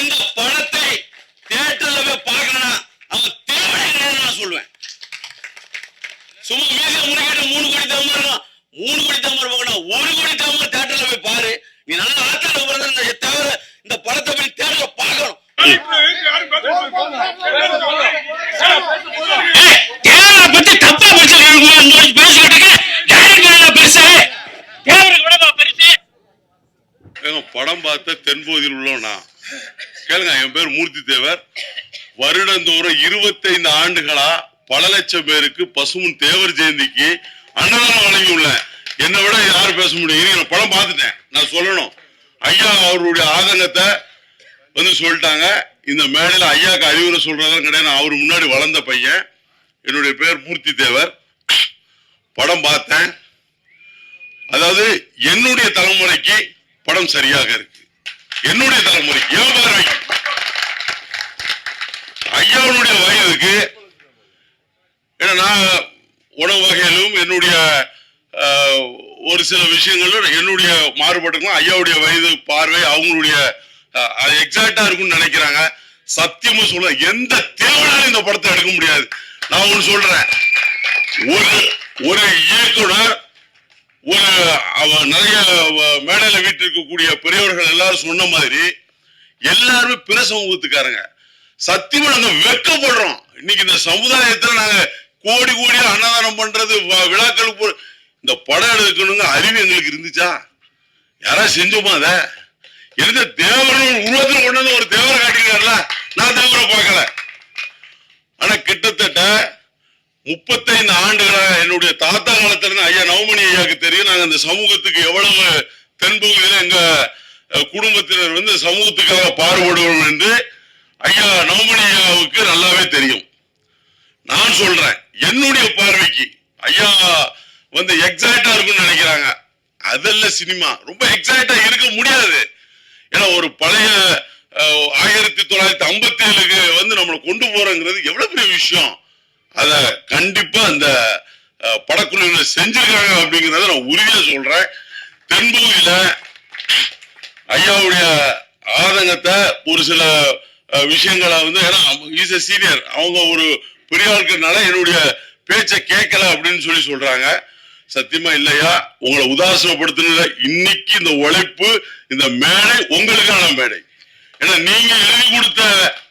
இந்த படத்தை தியேட்டர்ல போய் பார்க்கணும்னா அவன் தேவை என்னன்னு நான் சொல்லுவேன் சும்மா மீசை முன்னாடி மூணு கோடி தாமரை இருக்கும் மூணு கோடி தாமரை பார்க்கணும் ஒரு கோடி தாமரை தியேட்டர்ல போய் பாரு நீ நல்லா ஆட்கள் பிறந்த இந்த தவிர இந்த படத்தை போய் தியேட்டர்ல பார்க்கணும் தேவரை பத்தி தப்பா பேசுறீங்க பேசிக்கிட்டு இருக்க டைரக்டர் பெருசு தேவருக்கு விடமா பெருசு ஏங்க படம் பார்த்த தென்பகுதியில் உள்ளவனா கேளுங்க என் பேர் மூர்த்தி தேவர் வருடந்தோறும் இருபத்தைந்து ஆண்டுகளா பல லட்சம் பேருக்கு பசுமன் தேவர் ஜெயந்திக்கு அன்னதானம் வழங்கி உள்ள. என்னை விட யாரும் பேச முடியும் படம் பார்த்துட்டேன். நான் சொல்லணும். ஐயா அவருடைய ஆதங்கத்தை வந்து சொல்லிட்டாங்க. இந்த மேடையில் ஐயாக்கு அறிவுரை சொல்றதெல்லாம் கிடையாது. நான் அவர் முன்னாடி வளர்ந்த பையன். என்னுடைய பேர் மூர்த்தி தேவர். படம் பார்த்தேன். அதாவது என்னுடைய தலைமுறைக்கு படம் சரியாக இருக்கு. என்னுடைய தலைமுறைக்கு. என் பார்வைக்கு ஐயாவுடைய வயதுக்கு ஏன்னா நான் உணவு வகையிலும் என்னுடைய ஆஹ், ஒரு சில விஷயங்களும் என்னுடைய மாறுபட்டுக்கும் ஐயாவுடைய வயது பார்வை அவங்களுடைய எக்ஸாக்டா இருக்கும்னு நினைக்கிறாங்க. சத்தியமா சொல்ல எந்த தேவையாலும் இந்த படத்தை எடுக்க முடியாது. நான் ஒன்று சொல்றேன். ஒரு ஒரு இயக்குனர் ஒரு அவ நிறைய மேடையில மேடையில வீட்டிருக்கக்கூடிய பெரியவர்கள் எல்லாரும் சொன்ன மாதிரி எல்லாருமே பிற சமூகத்துக்காரங்க சத்தியமா நாங்க வெட்கப்படுறோம் இன்னைக்கு இந்த சமுதாயத்துல நாங்க கோடி கோடியா அன்னதானம் பண்றது வ- விழாக்களுக்கு இந்த படம் எடுக்கணுங்க அறிவு எங்களுக்கு இருந்துச்சா? யாராவது செஞ்சோமா அத? எந்த தேவரும் உருவத்தில் கொண்டு வந்து ஒரு தேவரை காட்டிருக்காருல நான் தேவரை பார்க்கல. ஆனா கிட்டத்தட்ட முப்பத்தைந்து ஆண்டுகளா என்னுடைய தாத்தா காலத்துல இருந்து ஐயா நவமணி ஐயாவுக்கு தெரியும். நாங்க இந்த சமூகத்துக்கு எவ்வளவு தென்பகுதியில எங்க குடும்பத்தினர் வந்து சமூகத்துக்காக பாடுபடுவோம் என்று ஐயா நல்லாவே தெரியும். நான் சொல்றேன் என்னுடைய பார்வைக்கு. ஐயா வந்து எக்ஸாக்டா இருக்கும்னு நினைக்கிறாங்க. அதல்ல சினிமா. ரொம்ப எக்ஸாக்டா இருக்க முடியாது. ஏன்னா ஒரு பழைய ஆயிரத்தி தொள்ளாயிரத்தி ஐம்பத்தி ஏழுக்கு வந்து நம்மளை கொண்டு போறோங்கிறது எவ்வளவு பெரிய விஷயம். அத கண்டிப்பா அந்த அஹ், படக்குழுவினர் செஞ்சிருக்காங்க அப்படிங்கிறத நான் உறுதியா சொல்றேன். தென்பகுதியில ஐயாவுடைய ஆதங்கத்தை ஒரு சில விஷயங்களை வந்து ஏன்னா இஸ் a சீனியர் அவங்க ஒரு பெரிய ஆளுக்குனால என்னுடைய பேச்சை கேட்கல அப்படின்னு சொல்லி சொல்றாங்க. சத்தியமா இல்லையா? உங்களை உதாசனப்படுத்தின இன்னைக்கு இந்த உழைப்பு இந்த மேடை உங்களுக்கான மேடை. ஏன்னா நீங்க எழுதி கொடுத்த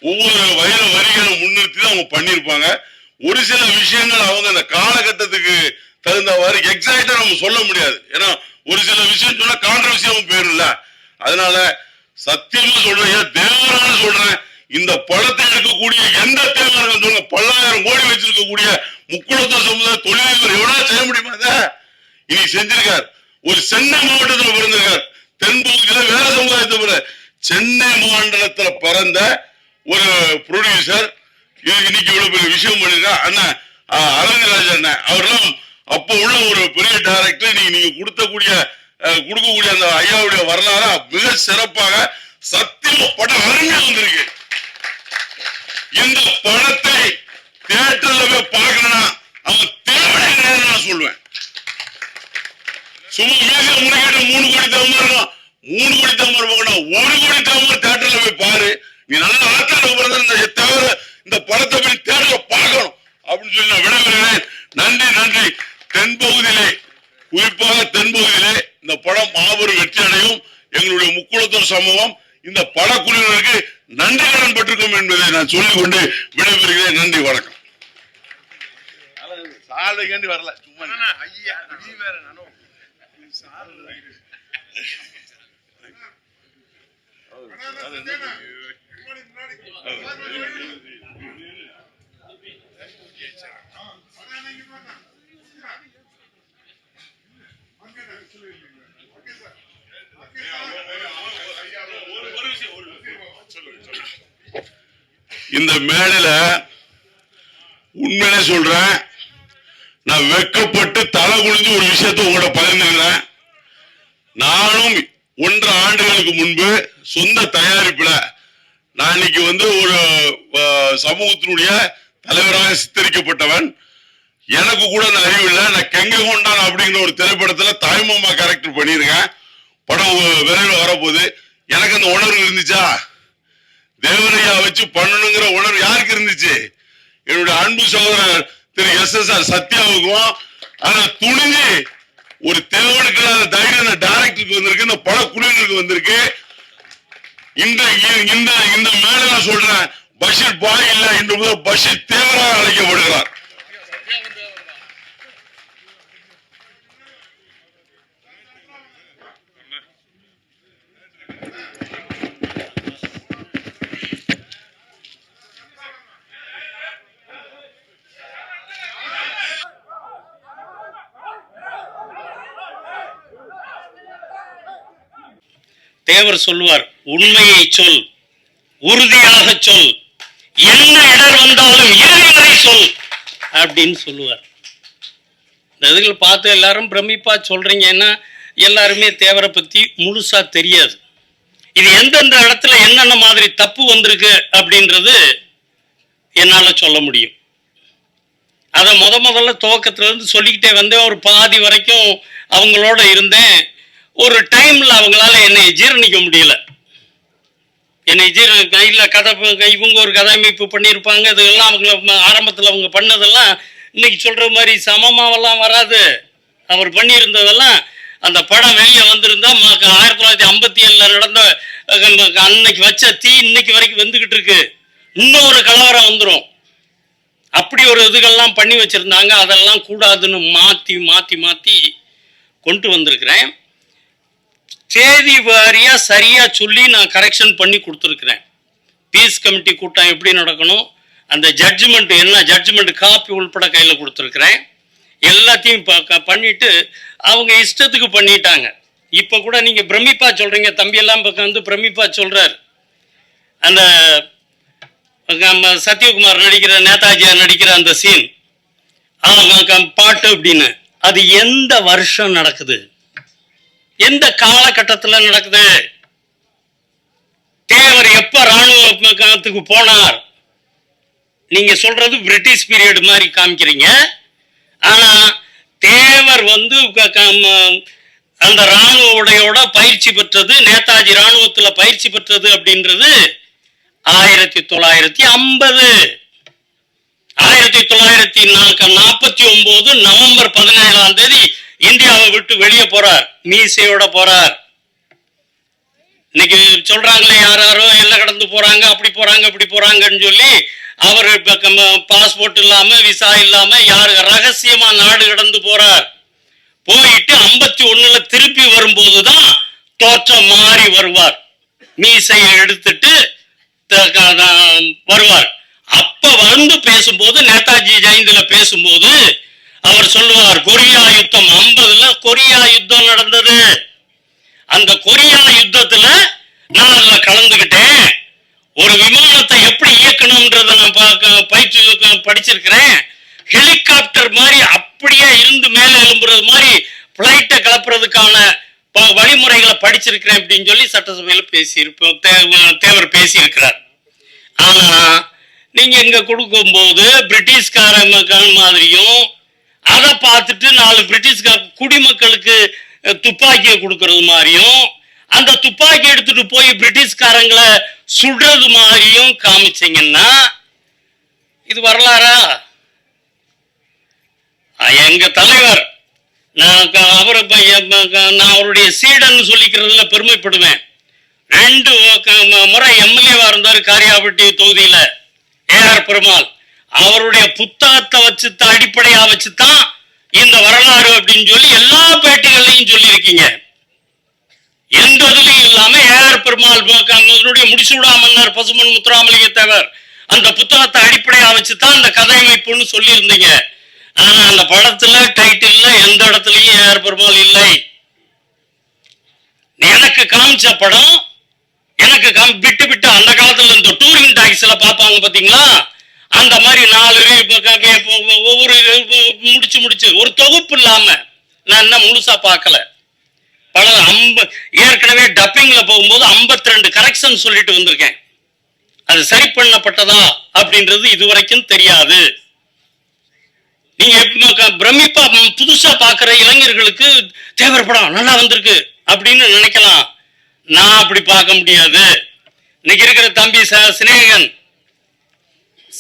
ஒவ்வொரு வயல வரிகளை முன்னிறுத்தி தான் அவங்க பண்ணியிருப்பாங்க. ஒரு சில விஷயங்கள் அவங்க அந்த காலகட்டத்துக்கு தகுந்தவாறு எக்ஸாக்டா நம்ம சொல்ல முடியாது. ஏன்னா ஒரு சில விஷயம் சொன்னா கான்ட்ரவர்சியாவும் போயிடும்ல அதனால சத்தியமா சொல்றேன். ஏன் தேவரான சொல்றேன். இந்த பழத்தை எடுக்கக்கூடிய எந்த தேவையான சொல்லுங்க பல்லாயிரம் கோடி வச்சிருக்கக்கூடிய முக்குளத்தூர் சமுதாய தொழிலதிபர் எவ்வளவு செய்ய முடியுமா அதை இன்னைக்கு செஞ்சிருக்கார். ஒரு சென்னை மாவட்டத்துல பிறந்திருக்கார். தென்பகுதியில வேற சமுதாயத்தை பிற சென்னை மாநிலத்துல பிறந்த ஒரு ப்ரொடியூசர் இன்னைக்கு இவ்வளவு பெரிய விஷயம் பண்ணிருக்கா அண்ணா அரங்கராஜ் அண்ணன். அவரெல்லாம் அப்போ உள்ள ஒரு பெரிய டைரக்டர் இன்னைக்கு நீங்க கொடுத்தக்கூடிய கொடுக்கக்கூடிய அந்த ஐயாவுடைய வரலாறு மிக சிறப்பாக சத்தியமா படம் அருமையா வந்திருக்கு. இந்த படத்தை தியேட்டர்ல போய் பார்க்கணும்னா அவன் தேவை என்னன்னு நான் சொல்லுவேன். சும்மா முன்னாடி மூணு கோடி தாமரை இருக்கும் மூணு கோடி தாமரை பார்க்கணும் ஒரு கோடி தாமரை தேட்டர்ல போய் பாரு. நீ நல்ல ஆட்கள் பிறந்த இந்த தவிர இந்த படத்தை போய் தேட்டர்ல பார்க்கணும். அப்படின்னு சொல்லி நான் விடைபெறுகிறேன். நன்றி நன்றி. தென்பகுதியிலே குறிப்பாக தென்பகுதியிலே இந்த படம் மாபெரும் வெற்றி அடையும். எங்களுடைய முக்குளத்தூர் சமூகம் இந்த படக்குழுவினருக்கு நன்றி கடன் பட்டிருக்கும் என்பதை நான் சொல்லிக்கொண்டு விடைபெறுகிறேன். நன்றி வணக்கம். சாலைக்காண்டி வரல. சும்மா இந்த மேடையில உண்மையிலே சொல்றேன் நான் வெக்கப்பட்டு தலை குளிஞ்சு ஒரு விஷயத்தை உங்களோட பகிர்ந்துக்கிறேன். நானும் ஒன்றரை ஆண்டுகளுக்கு முன்பு சொந்த தயாரிப்புல நான் இன்னைக்கு வந்து ஒரு சமூகத்தினுடைய தலைவராக சித்தரிக்கப்பட்டவன். எனக்கு கூட அந்த அறிவு இல்லை. நான் கெங்க கொண்டான் அப்படிங்கிற ஒரு திரைப்படத்துல தாய்மாமா கேரக்டர் பண்ணியிருக்கேன். படம் விரைவில் வரப்போகுது. எனக்கு அந்த உணர்வு இருந்துச்சா? தேவரையா வச்சு பண்ணணுங்கிற உணர்வு யாருக்கு இருந்துச்சு? என்னுடைய அன்பு சகோதரர் திரு எஸ் எஸ் ஆர் சத்யாவுக்கும் ஆனா துணிஞ்சு ஒரு தேவனுக்கு இல்லாத தைரியம் இந்த டைரக்டருக்கு வந்திருக்கு இந்த பல குழுவினருக்கு வந்திருக்கு. இந்த இந்த இந்த மேல நான் சொல்றேன் பஷீர் பாய் இல்ல இன்று முதல் பஷீர் தேவராக அழைக்கப்படுகிறார். தேவர் சொல்வார் உண்மையை சொல் உறுதியாக சொல் என்ன இடர் வந்தாலும் இறுதி வரை சொல் அப்படின்னு சொல்லுவார். இந்த இதுகள் பார்த்து எல்லாரும் பிரமிப்பா சொல்றீங்கன்னா எல்லாருமே தேவரை பத்தி முழுசா தெரியாது. இது எந்தெந்த இடத்துல என்னென்ன மாதிரி தப்பு வந்திருக்கு அப்படின்றது என்னால சொல்ல முடியும். அதை முத முதல்ல துவக்கத்துல இருந்து சொல்லிக்கிட்டே வந்தேன். ஒரு பாதி வரைக்கும் அவங்களோட இருந்தேன். ஒரு டைம்ல அவங்களால என்னை ஜீரணிக்க முடியல. என்னை ஜீரண இல்ல கதை இவங்க ஒரு கதையமைப்பு பண்ணியிருப்பாங்க இதெல்லாம் அவங்க ஆரம்பத்தில் அவங்க பண்ணதெல்லாம் இன்னைக்கு சொல்ற மாதிரி சமமாவெல்லாம் வராது. அவர் பண்ணியிருந்ததெல்லாம் அந்த படம் வெளியே வந்திருந்தா ஆயிரத்தி தொள்ளாயிரத்தி ஐம்பத்தி ஏழுல நடந்த அன்னைக்கு வச்ச தீ இன்னைக்கு வரைக்கும் வந்துகிட்டு இருக்கு. இன்னொரு கலவரம் வந்துடும் அப்படி ஒரு இதுகள்லாம் பண்ணி வச்சிருந்தாங்க. அதெல்லாம் கூடாதுன்னு மாத்தி மாத்தி மாத்தி கொண்டு வந்திருக்கிறேன். தேதி வாரியா சரியா சொல்லி நான் கரெக்ஷன் பண்ணி கொடுத்துருக்குறேன். பீஸ் கமிட்டி கூட்டம் எப்படி நடக்கணும் அந்த ஜட்ஜ்மெண்ட் என்ன ஜட்ஜ்மெண்ட் காப்பி உள்பட கையில் கொடுத்துருக்குறேன். எல்லாத்தையும் ப- க- பண்ணிட்டு அவங்க இஷ்டத்துக்கு பண்ணிட்டாங்க. இப்போ கூட நீங்கள் பிரமிப்பா சொல்கிறீங்க தம்பியெல்லாம் பக்கம் வந்து பிரமிப்பா சொல்கிறார் அந்த நம்ம சத்யகுமார் நடிக்கிற நேதாஜியார் நடிக்கிற அந்த சீன் பாட்டு அப்படின்னு. அது எந்த வருஷம் நடக்குது? எந்த காலகட்டத்துல நடக்குது? தேவர் எப்ப ராணுவத்துக்கு போனார்? நீங்க சொல்றது பிரிட்டிஷ் பீரியட் மாதிரி காமிக்கிறீங்க. ஆனா தேவர் வந்து அந்த ராணுவ உடையோட பயிற்சி பெற்றது நேதாஜி ராணுவத்துல பயிற்சி பெற்றது அப்படின்றது ஆயிரத்தி தொள்ளாயிரத்தி ஐம்பது. ஆயிரத்தி தொள்ளாயிரத்தி நாற்பத்தி ஒன்பது நவம்பர் பதினேழாம் தேதி இந்தியாவை விட்டு வெளியே போறார். மீசையோட போறார். இன்னைக்கு சொல்றாங்களே யார் யாரோ எல்லாம் கடந்து போறாங்க அப்படி போறாங்க இப்படி போறாங்கன்னு சொல்லி அவர் பாஸ்போர்ட் இல்லாம விசா இல்லாம யாரு ரகசியமா நாடு கடந்து போறார். போயிட்டு ஐம்பத்தி ஒண்ணுல திருப்பி வரும்போதுதான் தோற்றம் மாறி வருவார். மீசையை எடுத்துட்டு வருவார். அப்ப வந்து பேசும்போது நேதாஜி ஜெயந்தில பேசும்போது அவர் சொல்லுவார் கொரியா யுத்தம் ஐம்பதுல கொரியா யுத்தம் நடந்தது. அந்த கொரியா யுத்தத்துல நான் அதுல கலந்துகிட்டேன் ஒரு விமானத்தை எப்படி இயக்கணும்ன்றத நான் பயிற்சி படிச்சிருக்கிறேன். ஹெலிகாப்டர் மாதிரி அப்படியே இருந்து மேலே எழும்புறது மாதிரி பிளைட்டை கலப்புறதுக்கான ப- வழிமுறைகளை படிச்சிருக்கிறேன் அப்படின்னு சொல்லி சட்டசபையில் பேசியிருப்போம். தேவர் பேசியிருக்கிறார். ஆனால் நீங்க இங்க கொடுக்கும்போது பிரிட்டிஷ்காரங்க மாதிரியும் அதை பார்த்துட்டு நாலு பிரிட்டிஷ்கார குடிமக்களுக்கு துப்பாக்கியை கொடுக்கறது மாதிரியும் அந்த துப்பாக்கி எடுத்துட்டு போய் பிரிட்டிஷ்காரங்களை சுடுறது மாதிரியும் காமிச்சீங்கன்னா இது வரலாறா? எங்க தலைவர் நான் அவரை நான் அவருடைய சீடன் சொல்லிக்கிறதுல பெருமைப்படுவேன். ரெண்டு முறை எம்எல்ஏவா இருந்தார் காரியாபட்டி தொகுதியில ஏஆர் பெருமாள். அவருடைய புத்தகத்தை வச்சு தான் அடிப்படையா வச்சு தான் இந்த வரலாறு அப்படின்னு சொல்லி எல்லா பேட்டிகள்லையும் சொல்லியிருக்கீங்க. எந்த இதுலயும் இல்லாம ஏஆர் பெருமாள் அதனுடைய முடிசூடா மன்னர் பசுமன் முத்துராமலிங்க தேவர் அந்த புத்தகத்தை அடிப்படையா வச்சு தான் அந்த கதையமைப்புன்னு சொல்லியிருந்தீங்க. ஆனா அந்த படத்துல டைட்டில்ல எந்த இடத்துலயும் ஏஆர் பெருமாள் இல்லை. எனக்கு காமிச்ச படம் எனக்கு காமி- விட்டு விட்டு அந்த காலத்துல இந்த டூரிங் டாக்ஸில பார்ப்பாங்க பாத்தீங்களா? அந்த மாதிரி நாலு ஒவ்வொரு முடிச்சு முடிச்சு. ஒரு தொகுப்பு இல்லாம நான் என்ன முழுசா பார்க்கல. பல ஐம்ப ஏற்கனவே டப்பிங்ல போகும்போது 52 ரெண்டு கரெக்ஷன் சொல்லிட்டு வந்திருக்கேன். அது சரி பண்ணப்பட்டதா அப்படின்றது இதுவரைக்கும் தெரியாது. நீங்க எப்ப பிரமிப்பா புதுசா பாக்குற இளைஞர்களுக்கு தேவர் படம் நல்லா வந்திருக்கு அப்படின்னு நினைக்கலாம். நான் அப்படி பார்க்க முடியாது. இன்னைக்கு இருக்கிற தம்பி ச- சிநேகன்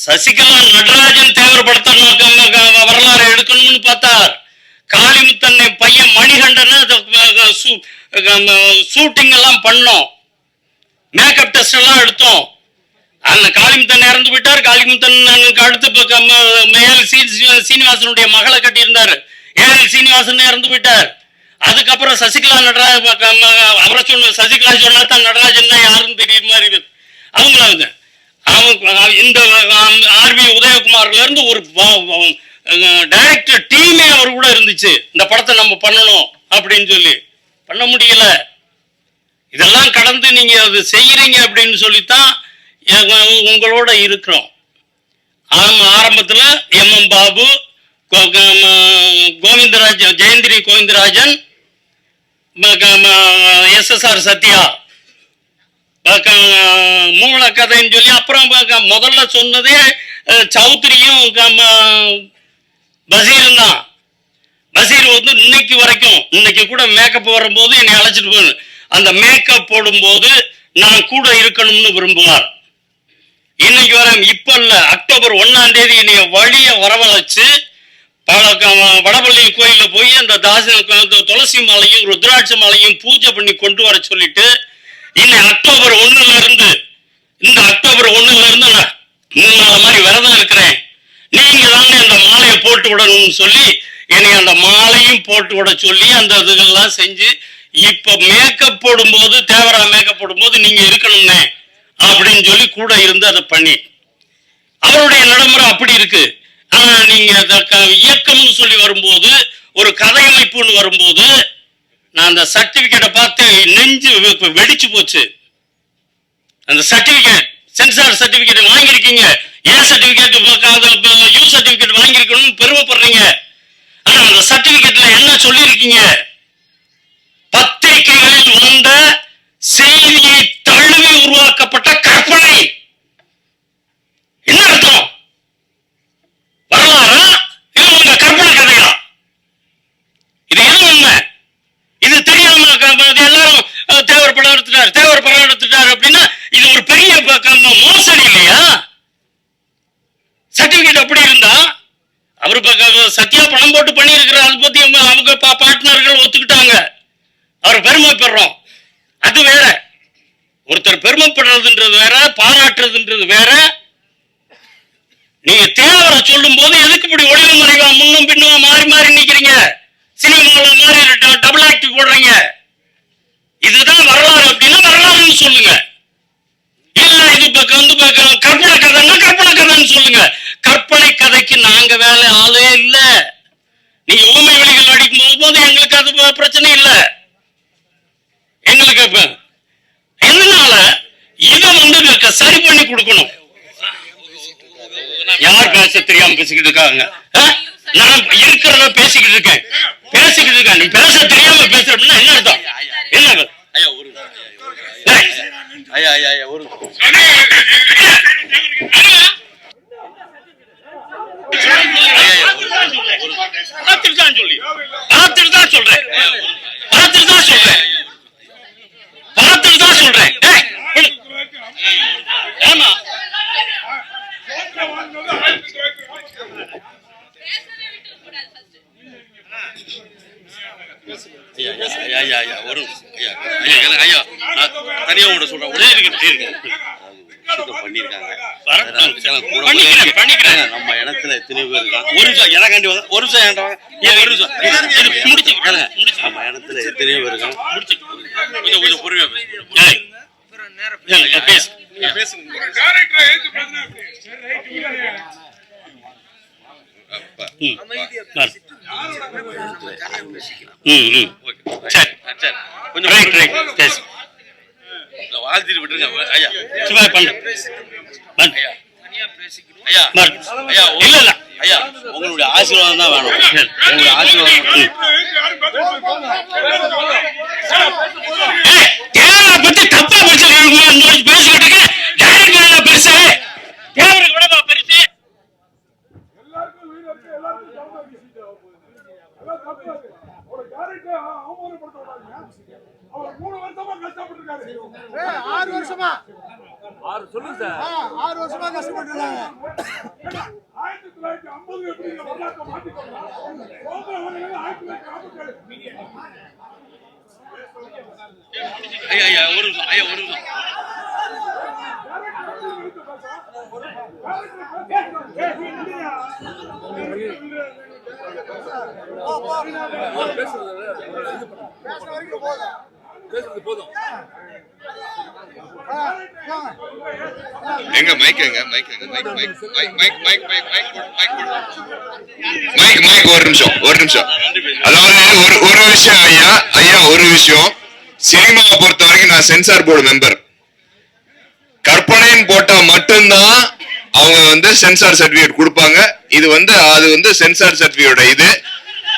சசிகலா நடராஜன் தேவைப்படுத்த படத்தை வரலாறு எடுக்கணும்னு பார்த்தார். காளிமுத்தன் பையன் மணிகண்டன் ஷூட்டிங் எல்லாம் பண்ணோம். மேக்கப் டெஸ்ட் எல்லாம் எடுத்தோம். அந்த காளிமுத்தன் இறந்து விட்டார் காளிமுத்தன் அடுத்து இப்ப ஏஎல் சீனிவாசனுடைய மகளை கட்டியிருந்தார். ஏஎல் சீனிவாசன் இறந்து விட்டார் அதுக்கப்புறம் சசிகலா நடராஜ அவரை சொன்ன சசிகலா சொன்னா தான் நடராஜன் தான் யாருன்னு தெரியுற மாதிரி இருக்கு. அவங்கள இந்த ஆர்பி உதயகுமார்ல இருந்து ஒரு டைரக்டர் டீமே அவர் கூட இருந்துச்சு. இந்த படத்தை நம்ம பண்ணணும் அப்படின்னு சொல்லி. பண்ண முடியல. இதெல்லாம் கடந்து நீங்க அது செய்யறீங்க அப்படின்னு சொல்லித்தான் உங்களோட இருக்கிறோம். ஆம் ஆரம்பத்தில் எம் எம் பாபு கோ- ம- கோவிந்தராஜன் ஜெயந்திரி கோவிந்தராஜன் எஸ்எஸ்ஆர் சத்யா. மூல கதைன்னு சொல்லி அப்புறம் முதல்ல சொன்னதே சௌத்ரியும் க- பசீரும் தான். பசீர் வந்து இன்னைக்கு வரைக்கும் இன்னைக்கு கூட மேக்கப் வரும்போது என்னை அழைச்சிட்டு போகணும் அந்த மேக்கப் போடும்போது நான் கூட இருக்கணும்னு விரும்புவார். இன்னைக்கு வர இப்ப இல்ல அக்டோபர் ஒன்னாம் தேதி என்னைய வழிய வரவழைச்சு பல வடபள்ளி கோயிலில் போய் அந்த தாசி துளசி மாலையும் ருத்ராட்ச மாலையும் பூஜை பண்ணி கொண்டு வர சொல்லிட்டு இன்னை அக்டோபர் ஒண்ணுல இருந்து இந்த அக்டோபர் ஒண்ணுல இருந்து நான் மூணு நாள் மாதிரி விரதம் இருக்கிறேன். நீங்க தானே அந்த மாலையை போட்டு விடணும்னு சொல்லி என்னை அந்த மாலையும் போட்டு விட சொல்லி அந்த இதுகள்லாம் செஞ்சு இப்ப மேக்கப் போடும்போது தேவரா மேக்கப் போடும்போது நீங்க இருக்கணும்னே அப்படின்னு சொல்லி கூட இருந்து அதை பண்ணி. அவருடைய நடைமுறை அப்படி இருக்கு. ஆனா நீங்க க- இயக்கம்னு சொல்லி வரும்போது ஒரு கதையமைப்புன்னு வரும்போது நான் அந்த சர்டிபிகேட்டை பார்த்து நெஞ்சு வெடிச்சு போச்சு. அந்த சர்டிபிகேட் சென்சார் சர்டிபிகேட் வாங்கியிருக்கீங்க. ஏன் சர்டிபிகேட் யூ சர்டிபிகேட் வாங்கியிருக்கணும்னு பெருமைப்படுறீங்க. ஆனா அந்த சர்டிபிகேட்ல என்ன சொல்லியிருக்கீங்க பத்திரிகைகளில் வந்த செய்தியை தழுவி உருவாக்கப்பட்ட கற்பனை என்ன அர்த்தம் வரலாறா இல்ல உங்க கற்பனை கதையா இது எது உண்மை இது தெரியாம க- அது எல்லாரும் அஹ், தேவர் படம் எடுத்துட்டார் தேவர் படம் எடுத்துட்டார் அப்படின்னா இது ஒரு பெரிய ப- க- மோசடி இல்லையா சர்டிபிகேட் அப்படி இருந்தா அவர் ப- க- சத்யா பணம் போட்டு பண்ணியிருக்கிறார் அதை பத்தி அவங்க அவங்க பா- பார்ட்னர்கள் ஒத்துக்கிட்டாங்க அவர் பெருமைப்படுறோம் அது வேற ஒருத்தர் பெருமைப்படுறதுன்றது வேற பாராட்டுறதுன்றது வேற நீங்க தேவரை சொல்லும் போது எதுக்கு இப்படி ஒளிவு மறைவா? முன்னும் பின்னும் மாறி மாறி நிக்கிறீங்க. சினிமாவில் மாறி டபுள் ஆக்ட் போடுறீங்க. இதுதான் வரலாறு அப்படின்னா வரலாறுன்னு சொல்லுங்க. இல்ல இது பக்கம் வந்து பக்கம் கற்பனை கதைன்னா கற்பனை கதைன்னு சொல்லுங்க. கற்பனை கதைக்கு நாங்க வேலை ஆளே இல்ல. நீங்க ஊமை வெளிகள் அடிக்கும் போது எங்களுக்கு அது பிரச்சனை இல்ல. எங்களுக்கு எதனால? இதை வந்து க- சரி பண்ணி கொடுக்கணும். யார் பேச தெரியாம பேசிக்கிட்டு இருக்காங்க? நான் இருக்கிறத பேசிக்கிட்டு இருக்கேன். பேசிக்கிட்டு இருக்கேன். நீ பேச தெரியாம பேசுற அப்படின்னா என்ன அர்த்தம்? என்ன? ஐயா ஒரு ஐயா ஐயா ஒரு பார்த்துட்டு தான் சொல்லி பார்த்துட்டு தான் சொல்றேன் பார்த்துட்டு தான் சொல்றேன் பார்த்துட்டு தான் சொல்றேன் ஏய், விடு. ஆமா ஐயா ஐயா ஐயா ஐயா ஐயா ஒரு ஐயா ஐயா கேளுங்க, ஐயா நான் தனியா உங்கள்ட்ட சொல்றேன் உடனே இருக்கு இருக்கு விஷயத்தை பண்ணியிருக்காங்க வரட்டும். அதனால கூட பண்ணிக்கிறேன், பண்ணிக்கிறேன். நம்ம இடத்துல எத்தனை பேர் இருக்காங்க ஒரு நிமிஷம் எனக்காண்டி வந்து ஒரு நிமிஷம் என்கிட்ட வாங்க. ஏன் ஒரு நிமிஷம் இது- இது முடிச்சு கேளுங்க நம்ம இடத்துல எத்தனையோ முடிச்சு கொஞ்சம் கொஞ்சம் பொறுமையா பேசு. ம், பாரு. ம், ம். சரி. சரி கொஞ்சம் ரைட் ரைட் பேசு. இந்த வாழ்த்திட்டு விட்டுருங்க. ஐயா. சும்மா பண்ணு பண்ணு. ஐயா. ஐயா இல்ல இல்ல. ஆசீர்வாதம் தான் வேணும். உங்களுடைய ஆசீர்வாதம் தேவரை பத்தி தப்பா பேசிட்டு பேசிக்கிட்டு பெருசு தேவருக்கு விடவா பெருசு? கஷ்டப்பட்டிருக்காரு ஏய், ஆறு வருஷமா. ஆறு சொல்லுங்க சார். ஆறு வருஷமா கஷ்டப்பட்டுருக்காங்க. ஏன்னா, ஆயிரத்தி தொள்ளாயிரத்தி ஐம்பது எப்படி இந்த வரலாற்றை மாத்திக்கோங்க சுதந்திரம் வாங்கினது ஆயிரத்தி தொள்ளாயிரத்தி நாற்பத்தி ஏழு ஐயா ஐயா ஒரு நிமிஷம். ஐயா ஒரு நிமிஷம் பேசுற வரைக்கும் போதும். பேசுறது போதும். எங்க மைக் எங்க மைக் எங்க mic mic mic mic mic mic mic mic mic mic ஒரு நிமிஷம் ஒரு நிமிஷம். அதாவது ஒரு ஒரு விஷயம் ஐயா ஐயா ஒரு விஷயம். சினிமாவை பொறுத்த வரைக்கும் நான் சென்சார் போர்டு மெம்பர் கற்பனைன்னு போட்டா மட்டும்தான் அவங்க வந்து சென்சார் சர்டிபிகேட் கொடுப்பாங்க. இது வந்து அது வந்து சென்சார் சர்டிபிகேட் இது.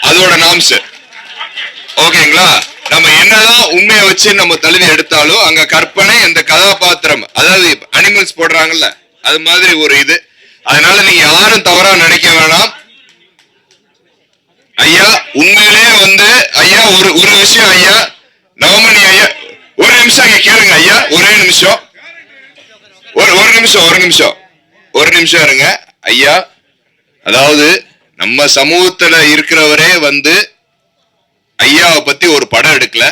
அதோட நாம்ஸ் ஓகேங்களா? நம்ம என்னதான் உண்மையை வச்சு நம்ம தழுவி எடுத்தாலும் அங்க கற்பனை இந்த கதாபாத்திரம் அதாவது அனிமல்ஸ் போடுறாங்கல்ல அது மாதிரி ஒரு இது. அதனால நீங்க யாரும் தவறா நினைக்க வேணாம். ஐயா உண்மையிலேயே வந்து ஐயா ஒரு ஒரு விஷயம் ஐயா நவமணி ஐயா ஒரு நிமிஷம் அங்க கேளுங்க ஐயா ஒரே நிமிஷம். ஒரு ஒரு நிமிஷம் ஒரு நிமிஷம். ஒரு நிமிஷம் இருங்க ஐயா. அதாவது நம்ம சமூகத்துல இருக்கிறவரே வந்து ஐயாவை பத்தி ஒரு படம் எடுக்கல.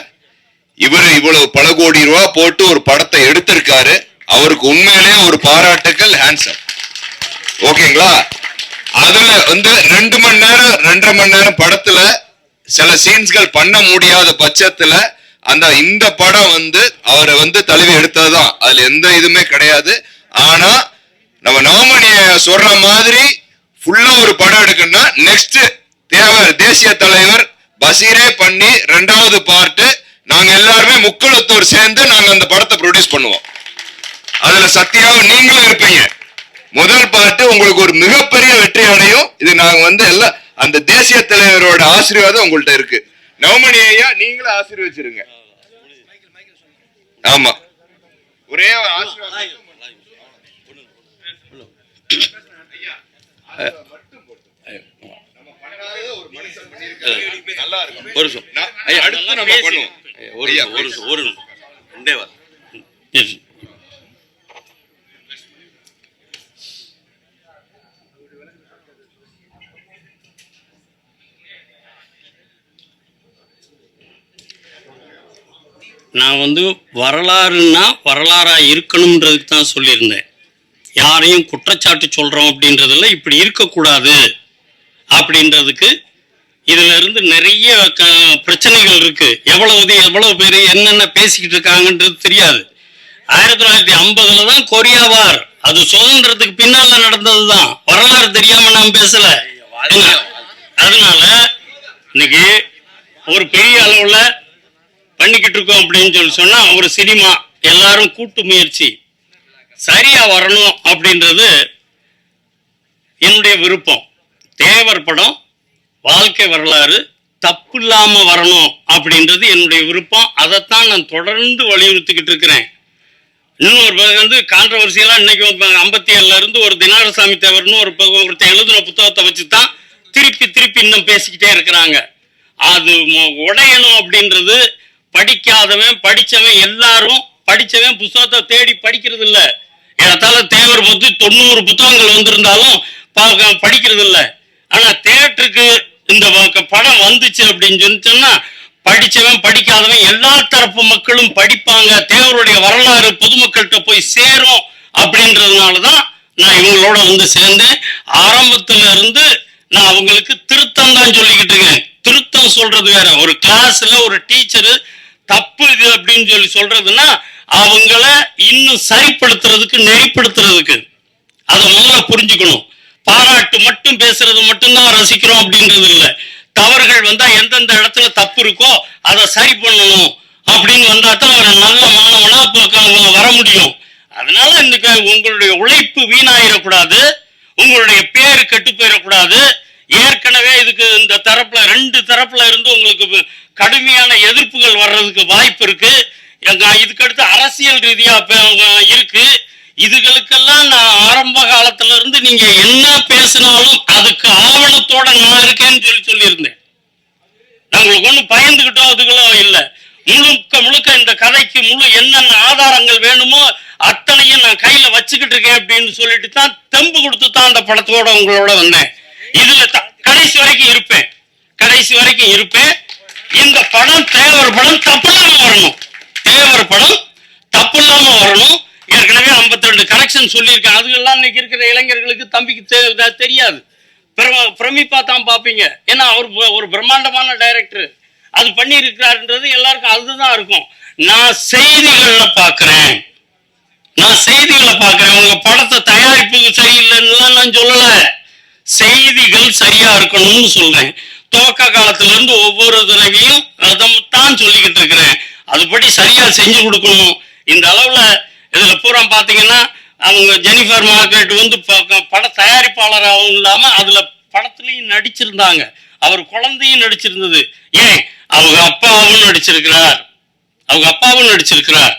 இவர் இவ்வளவு பல கோடி ரூபா போட்டு ஒரு படத்தை எடுத்திருக்காரு. அவருக்கு உண்மையிலேயே ஒரு பாராட்டுக்கள் ஹேண்ட்ஸம் ஓகேங்களா? அதுல வந்து ரெண்டு மணி நேரம் ரெண்டரை மணி நேரம் படத்துல சில சீன்ஸ்கள் பண்ண முடியாத பட்சத்துல அந்த இந்த படம் வந்து அவரை வந்து தழுவி எடுத்ததுதான். அதுல எந்த இதுவுமே கிடையாது. ஆனா நம்ம நவமணிய சொல்ற மாதிரி ஃபுல்லா ஒரு படம் எடுக்கணும்னா நெக்ஸ்ட் தேவர் தேசிய தலைவர் பசீரே பண்ணி ரெண்டாவது பார்ட்டு நாங்க எல்லாருமே முக்குளத்தூர் சேர்ந்து நாங்க அந்த படத்தை ப்ரொடியூஸ் பண்ணுவோம். அதுல சத்யாவும் நீங்களும் இருப்பீங்க. முதல் பாட்டு உங்களுக்கு ஒரு மிகப்பெரிய வெற்றி அடையும். இது நாங்க வந்து எல்லாம் அந்த தேசிய தலைவரோட ஆசீர்வாதம் உங்கள்கிட்ட இருக்கு. நவமணி ஐயா நீங்களும் ஆசீர்வச்சிருங்க. ஆமா. ஒரே ஒரு ஆசீர்வாதம். நல்லா இருக்கும். ஒரு நிமிஷம். நான்- ஐயா அடுத்து நம்ம பேசி- பண்ணுவோம். ஐயா, ஒரு ஐயா, நிமிஷம், ஒரு நிமிஷம், ஒரு நிமிஷம். ரெண்டே வாரம் பேசு. நான் வந்து வரலாறுன்னா வரலாறா இருக்கணும்ன்றதுக்கு தான் சொல்லியிருந்தேன். யாரையும் குற்றச்சாட்டு சொல்றோம் அப்படின்றதுல இப்படி இருக்கக்கூடாது அப்படின்றதுக்கு இதுல இருந்து நிறைய க- பிரச்சனைகள் இருக்கு. எவ்வளவு எவ்வளவு பேர் என்னென்ன பேசிக்கிட்டு இருக்காங்கன்றது தெரியாது. ஆயிரத்தி தொள்ளாயிரத்தி ஐம்பதுல தான் கொரியா வார். அது சுதந்திரத்துக்கு பின்னால நடந்ததுதான். வரலாறு தெரியாம நான் பேசல. அதனால இன்னைக்கு ஒரு பெரிய அளவுல பண்ணிக்கிட்டு இருக்கோம் அப்படின்னு சொல்லி சொன்னா ஒரு சினிமா எல்லாரும் கூட்டு முயற்சி. சரியா வரணும் அப்படின்றது என்னுடைய விருப்பம். தேவர் படம் வாழ்க்கை வரலாறு தப்பு இல்லாம வரணும் அப்படின்றது என்னுடைய விருப்பம். அதைத்தான் நான் தொடர்ந்து வலியுறுத்திக்கிட்டு இருக்கிறேன். இன்னொரு பேர் வந்து கான்ட்ரவர்சியெல்லாம் இன்னைக்கு ஐம்பத்தி ஏழுல இருந்து ஒரு தினாரசாமி தேவர்னு ஒரு ப- ஒருத்தன் எழுதுன புத்தகத்தை வச்சு தான் திருப்பி திருப்பி இன்னும் பேசிக்கிட்டே இருக்கிறாங்க. அது உடையணும் அப்படின்றது படிக்காதவன் படிச்சவன் எல்லாரும் படிச்சவன் புத்தகத்தை தேடி படிக்கிறது இல்லை ஏறத்தாழ தேவர் பற்றி தொண்ணூறு புத்தகங்கள் வந்திருந்தாலும் படிக்கிறது இல்லை ஆனால் தேட்டருக்கு இந்த வ- படம் வந்துச்சு அப்படின்னு சொல்லி சொன்னா படிச்சவன் படிக்காதவன் எல்லா தரப்பு மக்களும் படிப்பாங்க. தேவருடைய வரலாறு பொதுமக்கள்கிட்ட போய் சேரும் அப்படின்றதுனாலதான் நான் இவங்களோட வந்து சேர்ந்தேன். ஆரம்பத்துல இருந்து நான் அவங்களுக்கு திருத்தம் தான் சொல்லிக்கிட்டு இருக்கேன். திருத்தம் சொல்றது வேற. ஒரு கிளாஸ்ல ஒரு டீச்சரு தப்பு இது அப்படின்னு சொல்லி சொல்றதுன்னா அவங்கள இன்னும் சரிப்படுத்துறதுக்கு நெறிப்படுத்துறதுக்கு. அதை முதல்ல புரிஞ்சுக்கணும். பாராட்டு மட்டும் பேசுறது மட்டும்தான் ரசிக்கிறோம் அப்படின்றது இல்லை. தவறுகள் வந்தா எந்தெந்த இடத்துல தப்பு இருக்கோ அதை சரி பண்ணணும் அப்படின்னு வந்தா தான் ஒரு நல்ல மாணவனா வர முடியும். அதனால இன்னைக்கு உங்களுடைய உழைப்பு வீணாயிடக்கூடாது உங்களுடைய பேர் கெட்டு போயிடக்கூடாது ஏற்கனவே இதுக்கு இந்த தரப்புல ரெண்டு தரப்புல இருந்து உங்களுக்கு கடுமையான எதிர்ப்புகள் வர்றதுக்கு வாய்ப்பு இருக்கு. இதுக்கடுத்து அரசியல் ரீதியா ப- இருக்கு. இதுகளுக்கெல்லாம் நான் ஆரம்ப காலத்துல இருந்து நீங்க என்ன பேசினாலும் அதுக்கு ஆவணத்தோட நான் இருக்கேன்னு சொல்லி சொல்லியிருந்தேன். நாங்களுக்கு ஒன்றும் பயந்துகிட்டோ அதுகளோ இல்லை. முழுக்க முழுக்க இந்த கதைக்கு முழு என்னென்ன ஆதாரங்கள் வேணுமோ அத்தனையும் நான் கையில வச்சுக்கிட்டு இருக்கேன் அப்படின்னு சொல்லிட்டு தான் தெம்பு கொடுத்து தான் அந்த படத்தோட உங்களோட வந்தேன். இதுல கடைசி வரைக்கும் இருப்பேன். கடைசி வரைக்கும் இருப்பேன். இந்த படம் தேவர் படம் தப்பு இல்லாம வரணும். தேவர் படம் தப்பு இல்லாம வரணும். ஏற்கனவே 52 ரெண்டு கரெக்ஷன் சொல்லியிருக்கேன். அதுக்கெல்லாம் இன்னைக்கு இருக்கிற இளைஞர்களுக்கு தம்பிக்கு தெரியாது. பிரமிப்பா தான் பார்ப்பீங்க ஏன்னா அவர் ஒரு பிரம்மாண்டமான டைரக்டர் அது பண்ணியிருக்கிறாருன்றது எல்லாருக்கும் அதுதான் இருக்கும். நான் செய்திகள்ல பார்க்குறேன் நான் செய்திகளை பார்க்குறேன் உங்க படத்தை தயாரிப்புக்கு சரியில்லைன்னு நான் சொல்லல. செய்திகள் சரியா இருக்கணும்னு சொல்றேன். துவக்க காலத்துல இருந்து ஒவ்வொரு தடவையும் அதை தான் சொல்லிக்கிட்டு இருக்கிறேன். அதுபடி சரியா செஞ்சு கொடுக்கணும். இந்த அளவுல இதுல பூரா பாத்தீங்கன்னா அவங்க ஜெனிஃபர் மார்க்கெட் வந்து பட தயாரிப்பாளராகவும் இல்லாம அதுல படத்துலயும் நடிச்சிருந்தாங்க. அவர் குழந்தையும் நடிச்சிருந்தது. ஏன்? அவங்க அப்பாவும் நடிச்சிருக்கிறார். அவங்க அப்பாவும் நடிச்சிருக்கிறார்.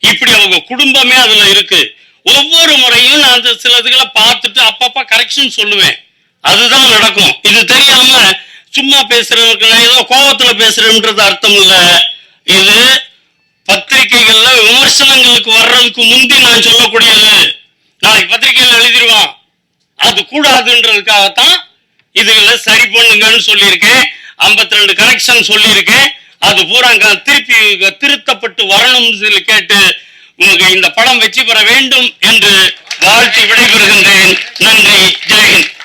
இப்படி அவங்க குடும்பமே அதுல இருக்கு. ஒவ்வொரு முறையும் நான் அந்த சில இதுகளை பார்த்துட்டு அப்பப்ப கரெக்ஷன் சொல்லுவேன். அதுதான் நடக்கும். இது தெரியாம சும்மா பேசுறவங்க ஏதோ கோபத்துல பேசுறேன்றது அர்த்தம் இல்ல. இது பத்திரிகைகள்ல விமர்சனங்களுக்கு வர்றதுக்கு முந்தி நான் சொல்லக்கூடியது. நாளைக்கு பத்திரிகையில் எழுதிருவான் அது கூடாதுன்றதுக்காகத்தான் இதுகளை சரி பண்ணுங்கன்னு சொல்லியிருக்கேன். ஐம்பத்தி ரெண்டு கனெக்ஷன் சொல்லியிருக்கேன். அது பூராங்க திருப்பி திருத்தப்பட்டு வரணும் சொல்லி கேட்டு உங்களுக்கு இந்த படம் வெற்றி பெற வேண்டும் என்று வாழ்த்தி விடைபெறுகின்றேன். நன்றி. ஜெயஹிந்த்.